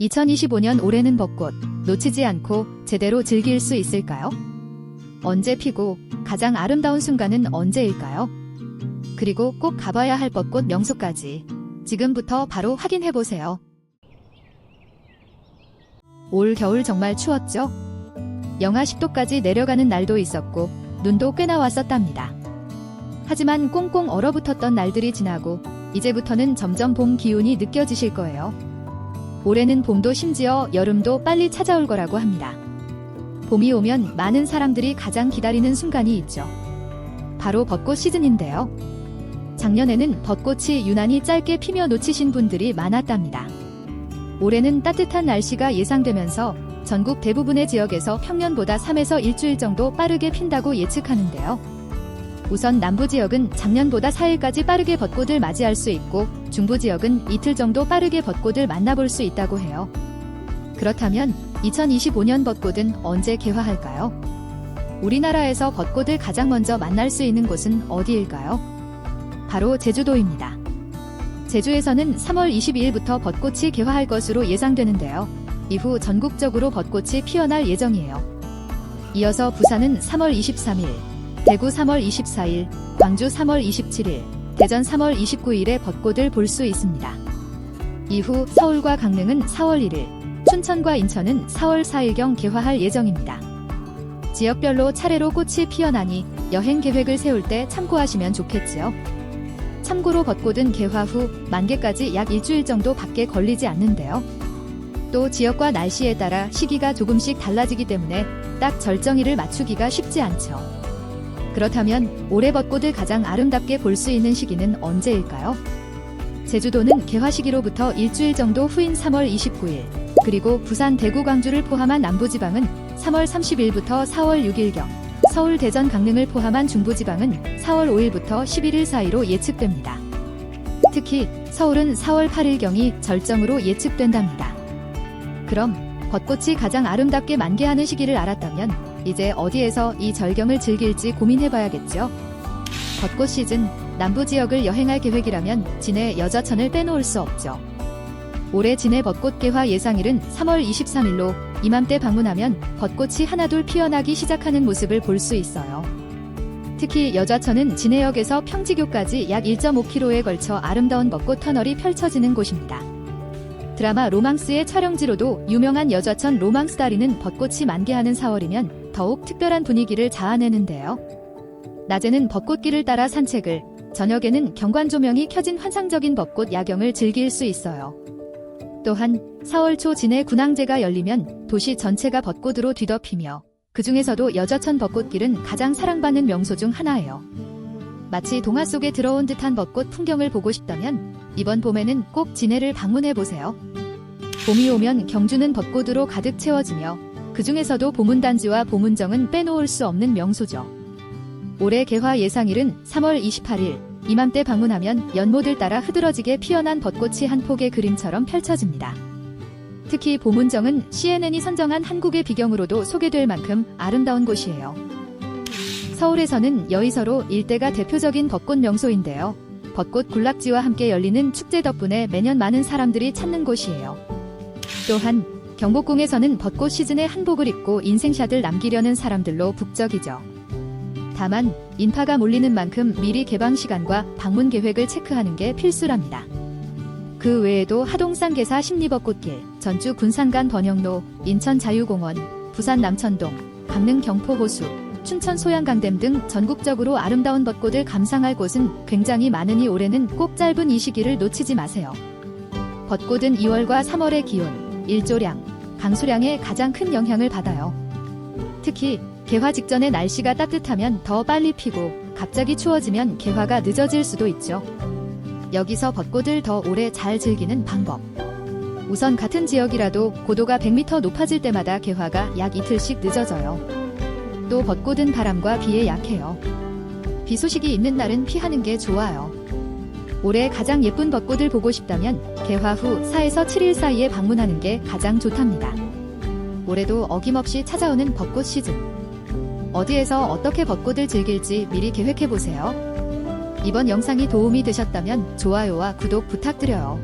2025년 올해는 벚꽃 놓치지 않고 제대로 즐길 수 있을까요? 언제 피고 가장 아름다운 순간은 언제일까요? 그리고 꼭 가봐야 할 벚꽃 명소까지 지금부터 바로 확인해 보세요. 올 겨울 정말 추웠죠? 영하 10도까지 내려가는 날도 있었고 눈도 꽤나 왔었답니다. 하지만 꽁꽁 얼어붙었던 날들이 지나고 이제부터는 점점 봄 기운이 느껴지실 거예요. 올해는 봄도 심지어 여름도 빨리 찾아올 거라고 합니다. 봄이 오면 많은 사람들이 가장 기다리는 순간이 있죠. 바로 벚꽃 시즌인데요. 작년에는 벚꽃이 유난히 짧게 피며 놓치신 분들이 많았답니다. 올해는 따뜻한 날씨가 예상되면서 전국 대부분의 지역에서 평년보다 3에서 일주일 정도 빠르게 핀다고 예측하는데요. 우선 남부 지역은 작년보다 4일까지 빠르게 벚꽃을 맞이할 수 있고 중부 지역은 이틀 정도 빠르게 벚꽃을 만나볼 수 있다고 해요. 그렇다면 2025년 벚꽃은 언제 개화할까요? 우리나라에서 벚꽃을 가장 먼저 만날 수 있는 곳은 어디일까요? 바로 제주도입니다. 제주에서는 3월 22일부터 벚꽃이 개화할 것으로 예상되는데요. 이후 전국적으로 벚꽃이 피어날 예정이에요. 이어서 부산은 3월 23일, 대구 3월 24일, 광주 3월 27일, 대전 3월 29일에 벚꽃을 볼 수 있습니다. 이후 서울과 강릉은 4월 1일, 춘천과 인천은 4월 4일경 개화할 예정입니다. 지역별로 차례로 꽃이 피어나니 여행 계획을 세울 때 참고하시면 좋겠지요. 참고로 벚꽃은 개화 후 만개까지 약 일주일 정도 밖에 걸리지 않는데요. 또 지역과 날씨에 따라 시기가 조금씩 달라지기 때문에 딱 절정일을 맞추기가 쉽지 않죠. 그렇다면 올해 벚꽃을 가장 아름답게 볼 수 있는 시기는 언제일까요? 제주도는 개화 시기로부터 일주일 정도 후인 3월 29일, 그리고 부산, 대구, 광주를 포함한 남부지방은 3월 30일부터 4월 6일경, 서울, 대전, 강릉을 포함한 중부지방은 4월 5일부터 11일 사이로 예측됩니다. 특히 서울은 4월 8일경이 절정으로 예측된답니다. 그럼 벚꽃이 가장 아름답게 만개하는 시기를 알았다면 이제 어디에서 이 절경을 즐길지 고민해봐야겠죠. 벚꽃 시즌 남부 지역을 여행할 계획이라면 진해 여자천을 빼놓을 수 없죠. 올해 진해 벚꽃 개화 예상일은 3월 23일로 이맘때 방문하면 벚꽃이 하나둘 피어나기 시작하는 모습을 볼 수 있어요. 특히 여자천은 진해역에서 평지교까지 약 1.5km에 걸쳐 아름다운 벚꽃 터널이 펼쳐지는 곳입니다. 드라마 로망스의 촬영지로도 유명한 여자천 로망스 다리는 벚꽃이 만개하는 4월이면 더욱 특별한 분위기를 자아내는데요. 낮에는 벚꽃길을 따라 산책을, 저녁에는 경관 조명이 켜진 환상적인 벚꽃 야경을 즐길 수 있어요. 또한 4월 초 진해 군항제가 열리면 도시 전체가 벚꽃으로 뒤덮이며 그 중에서도 여자천 벚꽃길은 가장 사랑받는 명소 중 하나예요. 마치 동화 속에 들어온 듯한 벚꽃 풍경을 보고 싶다면 이번 봄에는 꼭 진해를 방문해 보세요. 봄이 오면 경주는 벚꽃으로 가득 채워지며 그 중에서도 보문단지와 보문정은 빼놓을 수 없는 명소죠. 올해 개화 예상일은 3월 28일 이맘때 방문하면 연못을 따라 흐드러지게 피어난 벚꽃이 한 폭의 그림처럼 펼쳐집니다. 특히 보문정은 CNN이 선정한 한국의 비경으로도 소개될 만큼 아름다운 곳이에요. 서울에서는 여의서로 일대가 대표적인 벚꽃 명소인데요. 벚꽃 군락지와 함께 열리는 축제 덕분에 매년 많은 사람들이 찾는 곳이에요. 또한 경복궁에서는 벚꽃 시즌에 한복을 입고 인생샷을 남기려는 사람들로 북적이죠. 다만 인파가 몰리는 만큼 미리 개방 시간과 방문 계획을 체크하는 게 필수랍니다. 그 외에도 하동산 개사 십리벚꽃길, 전주 군산간 번영로, 인천 자유공원, 부산 남천동, 강릉 경포호수, 춘천 소양강댐 등 전국적으로 아름다운 벚꽃을 감상할 곳은 굉장히 많으니 올해는 꼭 짧은 이 시기를 놓치지 마세요. 벚꽃은 2월과 3월의 기온, 일조량, 강수량에 가장 큰 영향을 받아요. 특히 개화 직전에 날씨가 따뜻하면 더 빨리 피고 갑자기 추워지면 개화가 늦어질 수도 있죠. 여기서 벚꽃을 더 오래 잘 즐기는 방법. 우선 같은 지역이라도 고도가 100m 높아질 때마다 개화가 약 이틀씩 늦어져요. 또 벚꽃은 바람과 비에 약해요. 비 소식이 있는 날은 피하는 게 좋아요. 올해 가장 예쁜 벚꽃을 보고 싶다면 개화 후 4에서 7일 사이에 방문하는 게 가장 좋답니다. 올해도 어김없이 찾아오는 벚꽃 시즌. 어디에서 어떻게 벚꽃을 즐길지 미리 계획해 보세요. 이번 영상이 도움이 되셨다면 좋아요와 구독 부탁드려요.